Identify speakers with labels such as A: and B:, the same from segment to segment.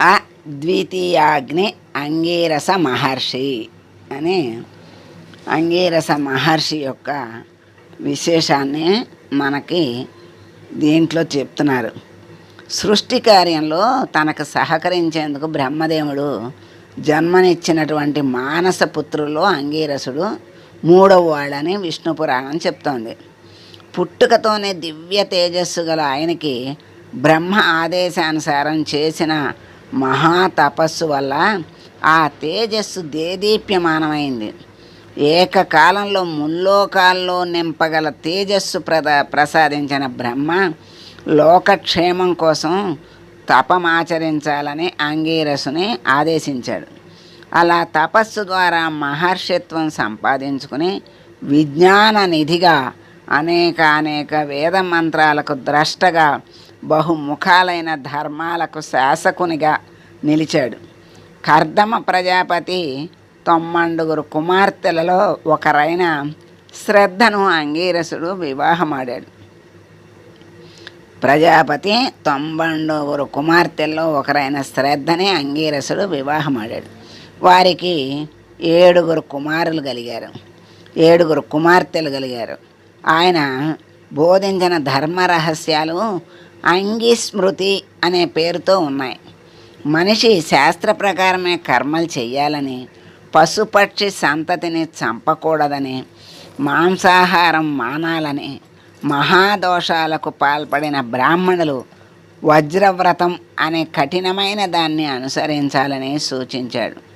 A: ఆ ద్వితీయాగ్ని అంగీరస మహర్షి అని అంగీరస మహర్షి యొక్క విశేషాన్ని మనకి దీంట్లో చెప్తున్నారు. సృష్టి కార్యంలో తనకు సహకరించేందుకు బ్రహ్మదేవుడు జన్మనిచ్చినటువంటి మానస పుత్రుల్లో అంగీరసుడు మూడవ వాడని విష్ణు పురాణం చెప్తోంది. పుట్టుకతోనే దివ్య తేజస్సు గల ఆయనకి బ్రహ్మ ఆదేశానుసారం చేసిన మహా తపస్సు వల్ల ఆ తేజస్సు దేదీప్యమానమైంది. ఏకకాలంలో ముల్లోకాల్లో నింపగల తేజస్సు ప్రద ప్రసాదించిన బ్రహ్మ లోకక్షేమం కోసం తపమాచరించాలని అంగీరసుని ఆదేశించాడు. అలా తపస్సు ద్వారా మహర్షిత్వం సంపాదించుకుని విజ్ఞాన నిధిగా అనేక అనేక వేద మంత్రాలకు ద్రష్టగా బహుముఖాలైన ధర్మాలకు శాసకునిగా నిలిచాడు. కర్దమ ప్రజాపతి తొమ్మండుగురు కుమార్తెలలో ఒకరైన శ్రద్ధను అంగీరసుడు వివాహమాడాడు. ప్రజాపతి తొంబండుగురు కుమార్తెల్లో ఒకరైన శ్రద్ధని అంగీరసుడు వివాహమాడాడు. వారికి ఏడుగురు కుమారులు కలిగారు. ఏడుగురు కుమార్తెలు కలిగారు. ఆయన బోధించిన ధర్మ రహస్యాలు అంగిస్మృతి అనే పేరుతో ఉన్నాయి. మనిషి శాస్త్ర ప్రకారమే కర్మలు చేయాలని పశుపక్షి సంతతిని చంపకూడదని మాంసాహారం మానాలని మహాదోషాలకు పాల్పడిన బ్రాహ్మణులు వజ్రవ్రతం అనే కఠినమైన దాన్ని అనుసరించాలని సూచించాడు.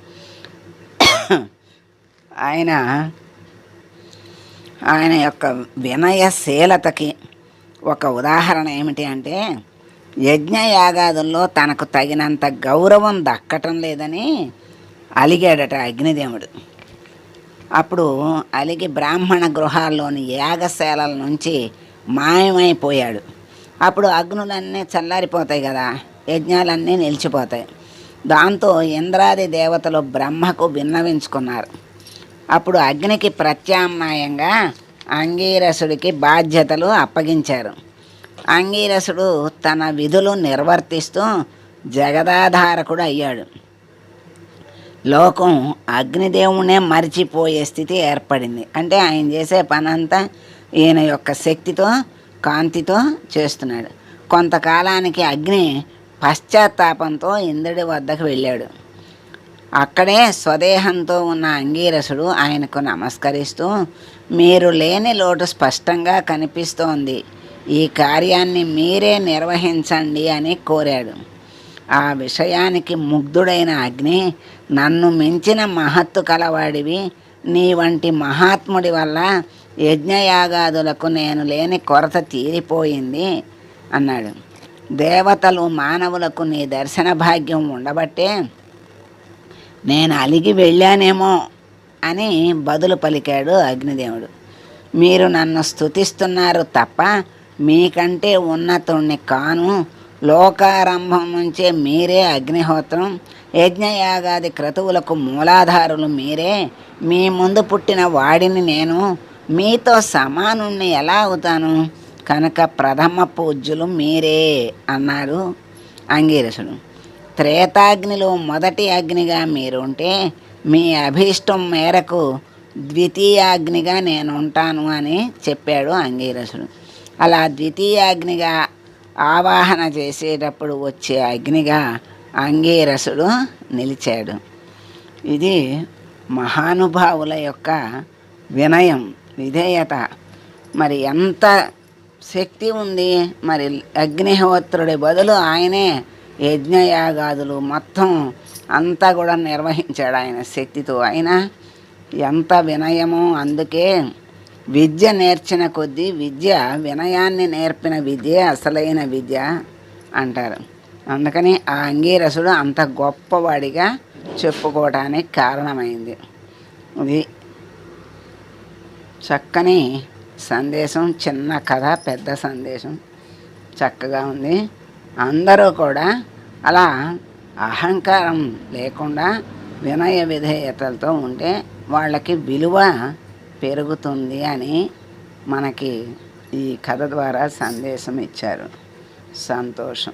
A: ఆయన ఆయన యొక్క వినయశీలతకి ఒక ఉదాహరణ ఏమిటి అంటే యజ్ఞయాగాదుల్లో తనకు తగినంత గౌరవం దక్కటం లేదని అలిగాడట అగ్నిదేవుడు. అప్పుడు అలిగి బ్రాహ్మణ గృహాల్లోని యాగశాలల నుంచి మాయమైపోయాడు. అప్పుడు అగ్నులన్నీ చల్లారిపోతాయి కదా యజ్ఞాలన్నీ నిలిచిపోతాయి. దాంతో ఇంద్రాది దేవతలు బ్రహ్మకు విన్నవించుకున్నారు. అప్పుడు అగ్నికి ప్రత్యామ్నాయంగా అంగీరసుడికి బాధ్యతలు అప్పగించారు. అంగీరసుడు తన విధులు నిర్వర్తిస్తూ జగదాధారకుడు అయ్యాడు. లోకం అగ్నిదేవునే మరిచిపోయే స్థితి ఏర్పడింది. అంటే ఆయన చేసే పనంతా ఈయన యొక్క శక్తితో కాంతితో చేస్తున్నాడు. కొంతకాలానికి అగ్ని పశ్చాత్తాపంతో ఇంద్రుడి వద్దకు వెళ్ళాడు. అక్కడే స్వదేహంతో ఉన్న అంగీరసుడు ఆయనకు నమస్కరిస్తూ మీరు లేని లోటు స్పష్టంగా కనిపిస్తోంది. ఈ కార్యాన్ని మీరే నిర్వహించండి అని కోరాడు. ఆ విషయానికి ముగ్ధుడైన అగ్ని నన్ను మించిన మహత్తు కలవాడివి. నీ వంటి మహాత్ముడి వల్ల యజ్ఞయాగాదులకు నేను లేని కొరత తీరిపోయింది అన్నాడు. దేవతలు మానవులకు నీ దర్శన భాగ్యం ఉండబట్టే నేను అలిగి వెళ్ళానేమో అని బదులు పలికాడు అగ్నిదేవుడు. మీరు నన్ను స్తుతిస్తున్నారు తప్ప మీకంటే ఉన్నతుణ్ణి కాను. లోకారంభం నుంచే మీరే అగ్నిహోత్రం. యజ్ఞయాగాది క్రతువులకు మూలాధారులు మీరే. మీ ముందు పుట్టిన వాడిని నేను. మీతో సమానుణ్ణి ఎలా అవుతాను? కనుక ప్రథమ పూజ్యులు మీరే అన్నాడు అంగీరసుడు. త్రేతాగ్నిలో మొదటి అగ్నిగా మీరుంటే మీ అభీష్టం మేరకు ద్వితీయాగ్నిగా నేను ఉంటాను అని చెప్పాడు అంగీరసుడు. అలా ద్వితీయాగ్నిగా ఆవాహన చేసేటప్పుడు వచ్చే అగ్నిగా అంగీరసుడు నిలిచాడు. ఇది మహానుభావుల యొక్క వినయం విధేయత. మరి ఎంత శక్తి ఉంది? మరి అగ్నిహోత్రుడి బదులు ఆయనే యజ్ఞయాగాదులు మొత్తం అంతా కూడా నిర్వహించాడు ఆయన శక్తితో. ఆయన ఎంత వినయమో అందుకే విద్య నేర్చిన కొద్దీ విద్య వినయాన్ని నేర్పిన విద్య అసలైన విద్య అంటారు. అందుకని ఆ అంగీరసుడు అంత గొప్పవాడిగా చెప్పుకోవడానికి కారణమైంది. ఇది చక్కని సందేశం చిన్న కథ పెద్ద సందేశం. చక్కగా ఉంది. అందరూ కూడా అలా అహంకారం లేకుండా వినయ విధేయతలతో ఉంటే వాళ్ళకి విలువ పెరుగుతుంది అని మనకి ఈ కథ ద్వారా సందేశం ఇచ్చారు. సంతోషం.